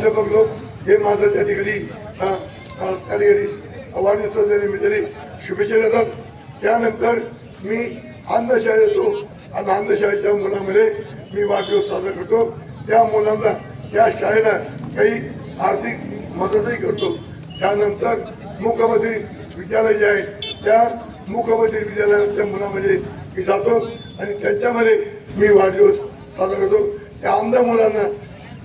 प्राध्यापक लोक हे माझं त्या ठिकाणी त्या ठिकाणी वाढदिवसाच्या शुभेच्छा देतात. त्यानंतर मी अंधशाळेत येतो. आणि अंधशाळेच्या मुलामध्ये मी वाढदिवस साजरा करतो. त्या मुलांना त्या शाळेला काही आर्थिक मदतही करतो. त्यानंतर मुखबधीर विद्यालय जे आहे त्या मुखबधीर विद्यालयाच्या मुलामध्ये मी जातो आणि त्यांच्यामध्ये मी वाढदिवस साजरा करतो. त्या अंध मुलांना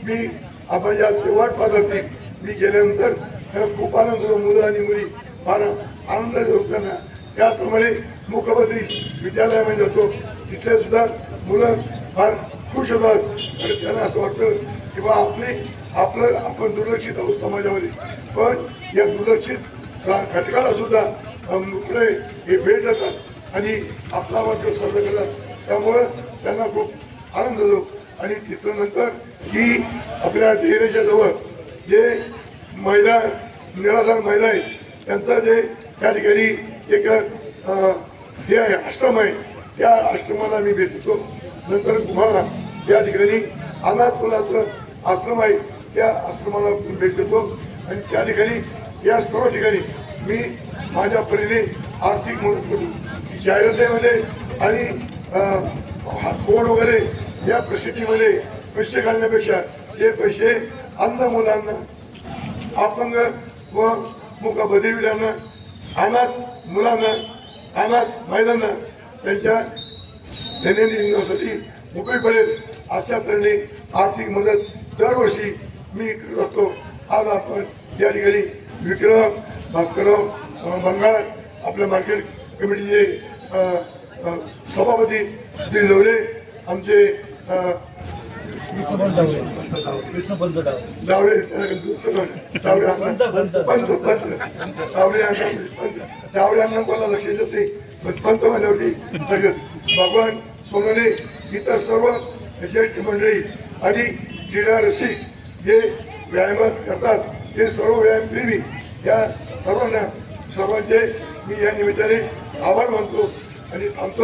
मी आपण या वाट पाहत असते मी गेल्यानंतर त्याला खूप आनंद होतो. मुलं आणि मुली फार आनंद होतो त्यांना त्याचप्रमाणे मुखपत्री विद्यालयामध्ये जातो. तिथे सुद्धा मुलं फार खुश होतात. आणि त्यांना असं वाटतं की बा आपली आपलं आपण दुर्लक्षित आहोत समाजामध्ये. पण या दुर्लक्षित घटकाला सुद्धा मुकळे हे भेट देतात आणि आपला मात्र साजरा करतात. त्यामुळं त्यांना खूप आनंद होतो. आणि तिसरं नंतर की आपल्या डेरेच्या जवळ जे महिला निराधार महिला आहेत त्यांचं जे त्या ठिकाणी एक जे हे आहे आश्रम आहे त्या आश्रमाला मी भेट देतो. नंतर तुम्हाला त्या ठिकाणी अनाथ मुलाचं आश्रम आहे त्या आश्रमाला भेट देतो. आणि त्या ठिकाणी या सर्व ठिकाणी मी माझ्या परीने आर्थिक मदत करतो जाहिरातीमध्ये आणि हात वगैरे या प्रसिद्धीमध्ये पैसे घालण्यापेक्षा हे पैसे अंध मुलांना अपंग व मुकबधिरांना अनाथ मुलांना अनाथ महिलांना त्यांच्या दैनंदिन जीवनासाठी उपयोगी पडेल अशा तऱ्हेने आर्थिक मदत दरवर्षी मी करत असतो. आज आपण या ठिकाणी विक्रम भास्करराव बंगाळ बंगाल आपल्या मार्केट कमिटीचे सभापती श्री नवले आमचे विष्णुपंत जावळे जावळे अण्णा पंत, जावळे अण्णा पंत जावळे अण्णा कोणाला लक्ष देत नाही पण पंत माझ्यावरती सगळं भगवान सोनने इतर सर्व ज्येष्ठ मंडळी आणि क्रीडा रसिक जे व्यायामात करतात ते सर्व व्यायाम प्रेमी या सर्वांना सर्वांचे मी या निमित्ताने आभार मानतो आणि थांबतो